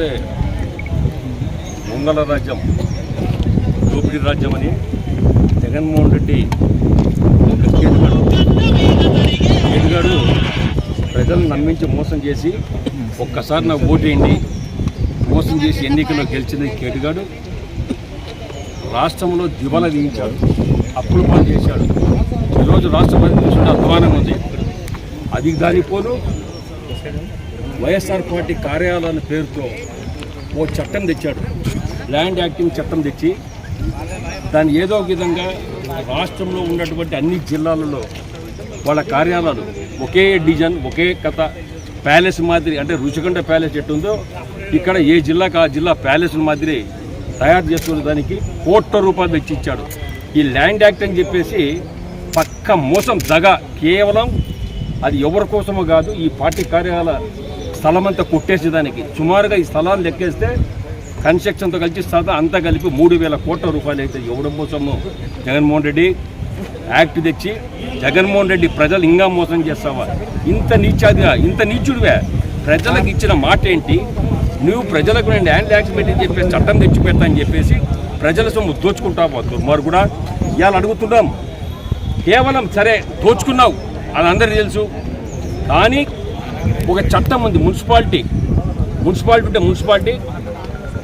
ఇప్పుడే మంగళ రాజ్యం దోపిడీ రాజ్యం అని జగన్మోహన్ రెడ్డి ఒక కేటుగాడు. కేటుగాడు ప్రజలను నమ్మించి మోసం చేసి ఒక్కసారి నాకు ఓటేయండి మోసం చేసి ఎన్నికల్లో గెలిచింది కేటుగాడు. రాష్ట్రంలో దివాలా దిగించాడు అప్పులు పాలు చేశాడు. ఈరోజు రాష్ట్ర చూస్తుంటే అధ్వానం ఉంది. అది దానిపోను వైఎస్ఆర్ పార్టీ కార్యాలయాల పేరుతో ఓ చట్టం తెచ్చాడు. ల్యాండ్ యాక్టింగ్ చట్టం తెచ్చి దాన్ని ఏదో ఒక విధంగా రాష్ట్రంలో ఉన్నటువంటి అన్ని జిల్లాలలో వాళ్ళ కార్యాలయాలు ఒకే డిజైన్ ఒకే కథ ప్యాలెస్ మాదిరి అంటే రుచికొండ ప్యాలెస్ ఎట్టుందో ఇక్కడ ఏ జిల్లాకు ఆ జిల్లా ప్యాలెస్ మాదిరి తయారు చేసుకునే దానికి కోట్ల రూపాయలు తెచ్చి ఇచ్చాడు ఈ ల్యాండ్ యాక్ట్ అని చెప్పేసి పక్క మోసం దగ కేవలం అది ఎవరి కోసమో కాదు ఈ పార్టీ కార్యాలయ స్థలం అంతా కొట్టేసేదానికి. సుమారుగా ఈ స్థలాలు లెక్కేస్తే కన్స్ట్రక్షన్తో కలిసి సదా అంతా కలిపి మూడు వేల కోట్ల రూపాయలు అయితే ఇవ్వడం కోసము జగన్మోహన్ రెడ్డి యాక్ట్ తెచ్చి జగన్మోహన్ రెడ్డి ప్రజలు ఇంకా మోసం చేస్తావా? ఇంత నీచాదిగా ఇంత నీచుడివే. ప్రజలకు ఇచ్చిన మాట ఏంటి? నువ్వు ప్రజలకు నేను ల్యాండ్ యాక్ట్ పెట్టి చెప్పేసి చట్టం తెచ్చి పెడతా అని చెప్పేసి ప్రజల సొమ్ము దోచుకుంటావు మరి కూడా ఇవాళ అడుగుతున్నాం. కేవలం సరే దోచుకున్నావు. అది అందరికీ తెలుసు. కానీ ఒక చట్టం ఉంది మున్సిపాలిటీ. మున్సిపాలిటీ ఉంటే మున్సిపాలిటీ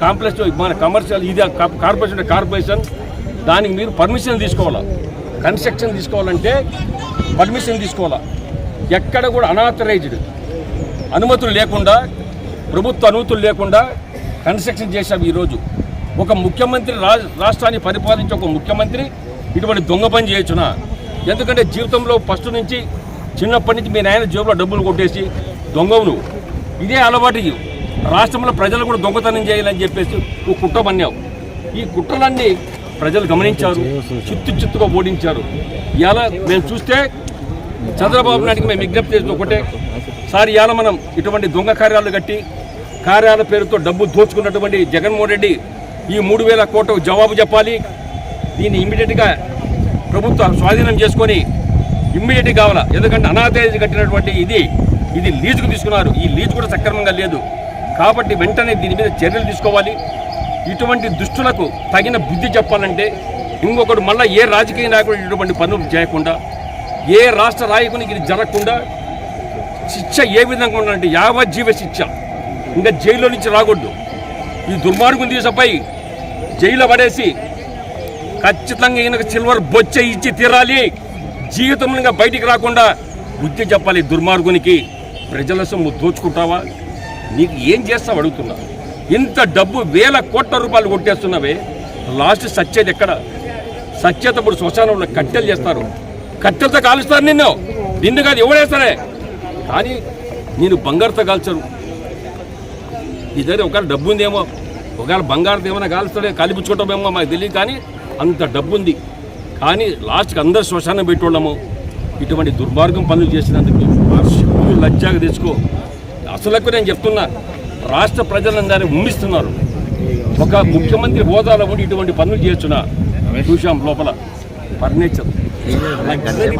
కాంప్లెక్స్ మన కమర్షియల్ ఇది కార్పొరేషన్ అంటే కార్పొరేషన్ దానికి మీరు పర్మిషన్ తీసుకోవాలా? కన్స్ట్రక్షన్ తీసుకోవాలంటే పర్మిషన్ తీసుకోవాలా? ఎక్కడ కూడా అనాథరైజ్డ్ అనుమతులు లేకుండా ప్రభుత్వ అనుమతులు లేకుండా కన్స్ట్రక్షన్ చేశాం ఈరోజు. ఒక ముఖ్యమంత్రి రా- రాష్ట్రాన్ని పరిపాలించే ఒక ముఖ్యమంత్రి ఇటువంటి దొంగ పని చేయొచ్చునా? ఎందుకంటే జీవితంలో ఫస్ట్ నుంచి చిన్నప్పటి నుంచి మీ నాయన జేబులో డబ్బులు కొట్టేసి దొంగవు నువ్వు ఇదే అలవాటు రాష్ట్రంలో ప్రజలు కూడా దొంగతనం చేయాలని చెప్పేసి నువ్వు కుట్ర పన్నావు ఈ కుట్రలన్నీ ప్రజలు గమనించారు చిత్తు చిత్తుగా ఓడించారు. ఇలా మేము చూస్తే చంద్రబాబు నాయుడికి మేము విజ్ఞప్తి చేసిన ఒకటే. సార్ ఇవాళ మనం ఇటువంటి దొంగ కార్యాలు కట్టి కార్యాల పేరుతో డబ్బు దోచుకున్నటువంటి జగన్మోహన్ రెడ్డి ఈ మూడు వేల కోట్లకు జవాబు చెప్పాలి. దీన్ని ఇమీడియట్గా ప్రభుత్వం స్వాధీనం చేసుకొని ఇమ్మీడియట్ కావాలా? ఎందుకంటే అనాథేజ్ కట్టినటువంటి ఇది ఇది లీజుకు తీసుకున్నారు. ఈ లీజు కూడా సక్రమంగా లేదు. కాబట్టి వెంటనే దీని మీద చర్యలు తీసుకోవాలి. ఇటువంటి దుష్టులకు తగిన బుద్ధి చెప్పాలంటే ఇంకొకడు మళ్ళీ ఏ రాజకీయ నాయకుడు ఇటువంటి పనులు చేయకుండా ఏ రాష్ట్ర నాయకునికి ఇది జరగకుండా శిక్ష ఏ విధంగా ఉండాలంటే యావజ్జీవ శిక్ష. ఇంకా జైల్లో నుంచి రాకూడదు. ఈ దుర్మార్గం తీసపై జైల్లో పడేసి ఖచ్చితంగా ఈయనకు సిల్వర్ బొచ్చ ఇచ్చి తీరాలి. జీవితంలో బయటికి రాకుండా బుద్ధి చెప్పాలి దుర్మార్గునికి. ప్రజల సొమ్ము దోచుకుంటావా? నీకు ఏం చేస్తావు అడుగుతున్నా. ఇంత డబ్బు వేల కోట్ల రూపాయలు కొట్టేస్తున్నావే. లాస్ట్ సచ్చేది ఎక్కడ? సచ్చేతప్పుడు శ్మశానంలో కట్టెలు చేస్తారు. కట్టెలతో కాలుస్తారు నిన్ను. నిన్ను కాదు ఎవడేస్తారే కానీ నేను బంగారుతో కాల్చరు. నీ దగ్గర ఒకవేళ డబ్బు ఉందేమో ఒకవేళ బంగారుతో ఏమైనా కాలుస్తాడే కలిపించుకోవటమేమో మాకు తెలియదు కానీ అంత డబ్బు ఉంది కానీ లాస్ట్కి అందరు శ్మశానం పెట్టోళ్ళము ఇటువంటి దుర్మార్గం పనులు చేసినందుకు సిగ్గు లజ్జాగా తెచ్చుకో. అసలకు నేను చెప్తున్నా రాష్ట్ర ప్రజలందరినీ ఉమ్మిస్తున్నారు. ఒక ముఖ్యమంత్రి హోదాలో ఉండి ఇటువంటి పనులు చేస్తున్నా. చూశాం లోపల. ఫర్నిచర్.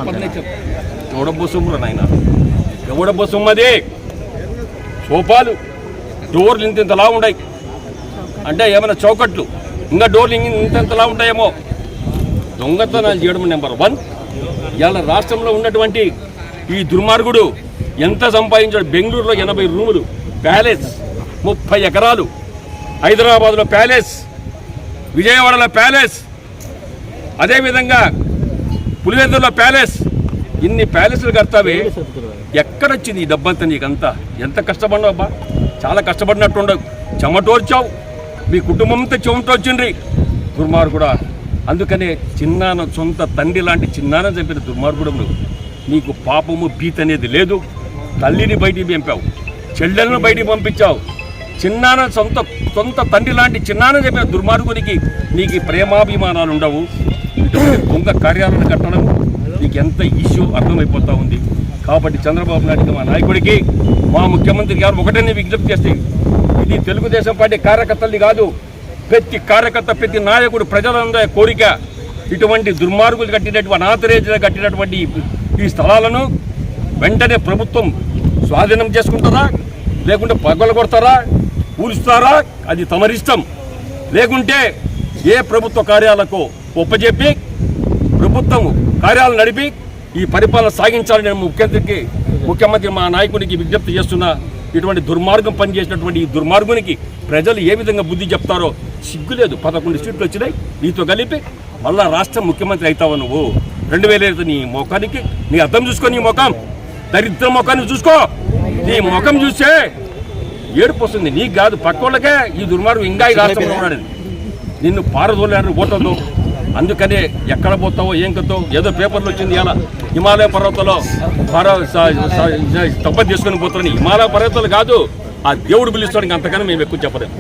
ఫర్నిచర్. ఎవడబ్బో నాయన? ఎవడబ్బో సోఫాలు డోర్లు ఇంత ఇంతలా ఉన్నాయి అంటే ఏమైనా చౌకట్లు? ఇంకా డోర్లు ఇంత ఇంతలా ఉంటాయేమో? దొంగతనాలు చేయడం నెంబర్ వన్. ఇవాళ రాష్ట్రంలో ఉన్నటువంటి ఈ దుర్మార్గుడు ఎంత సంపాదించాడు? బెంగళూరులో ఎనభై రూములు ప్యాలెస్ ముప్పై ఎకరాలు హైదరాబాద్లో ప్యాలెస్ విజయవాడలో ప్యాలెస్ అదేవిధంగా పులివెందులో ప్యాలెస్. ఇన్ని ప్యాలెస్లు కడతావే. ఎక్కడొచ్చింది ఈ డబ్బంతా నీకంతా? ఎంత కష్టపడినావు అబ్బా? చాలా కష్టపడినట్టుండవు. చెమటోర్చావు మీ కుటుంబంతో చెమటోర్చిండ్రి దుర్మార్గుడా అందుకనే చిన్నాన సొంత తండ్రి లాంటి చిన్నాన చంపిన దుర్మార్గుడు నీకు పాపము భీతి అనేది లేదు. తల్లిని బయటికి పంపావు. చెల్లెలను బయటికి పంపించావు. చిన్నాన సొంత సొంత తండ్రి లాంటి చిన్నాన చెప్పిన దుర్మార్గునికి నీకు ప్రేమాభిమానాలు ఉండవు. ఇటువంటి దొంగ కార్యాలను కట్టడం నీకు ఎంత ఇష్యూ అర్థమైపోతా ఉంది. కాబట్టి చంద్రబాబు నాయుడికి మా నాయకుడికి మా ముఖ్యమంత్రి గారు ఒకటే విజ్ఞప్తి చేస్తే ఇది తెలుగుదేశం పార్టీ కార్యకర్తల్ని కాదు. ప్రతి కార్యకర్త ప్రతి నాయకుడు ప్రజలందరి కోరిక ఇటువంటి దుర్మార్గులు కట్టినటువంటి అనాథరేజులు కట్టినటువంటి ఈ- స్థలాలను వెంటనే ప్రభుత్వం స్వాధీనం చేసుకుంటుందా? లేకుంటే పగలు కొడతారా? కూలుస్తారా అది తమరిష్టం లేకుంటే ఏ ప్రభుత్వ కార్యాలకు ఒప్పజెప్పి ప్రభుత్వం కార్యాలు నడిపి ఈ పరిపాలన సాగించాలని నేను ముఖ్యమంత్రికి ముఖ్యమంత్రి మా నాయకునికి విజ్ఞప్తి చేస్తున్నా. ఇటువంటి దుర్మార్గం పనిచేసినటువంటి ఈ దుర్మార్గునికి ప్రజలు ఏ విధంగా బుద్ధి చెప్తారో సిగ్గులేదు. పదకొండు సీట్లు వచ్చినాయి. నీతో కలిపి మళ్ళా రాష్ట్ర ముఖ్యమంత్రి అవుతావు నువ్వు. రెండు వేల ఐదు నీ ముఖానికి నీ అర్థం చూసుకో నీ ముఖం దరిద్ర ముఖాన్ని చూసుకో. నీ ముఖం చూస్తే ఏడుపు వస్తుంది. నీకు కాదు పక్కోళ్ళకే ఈ దుర్మార్గం ఇంకా ఈ రాష్ట్రంలో ఉన్నాడు నిన్ను పారదోలేరు పోతుందో అందుకనే ఎక్కడ పోతావో ఏం కతో ఏదో పేపర్లు వచ్చింది ఇలా హిమాలయ పర్వతంలో పార తప్ప తీసుకొని పోతారని హిమాలయ పర్వతాలు కాదు ఆ దేవుడు పిలుస్తానికి అంతకన్నా మేము ఎక్కువ చెప్పలేము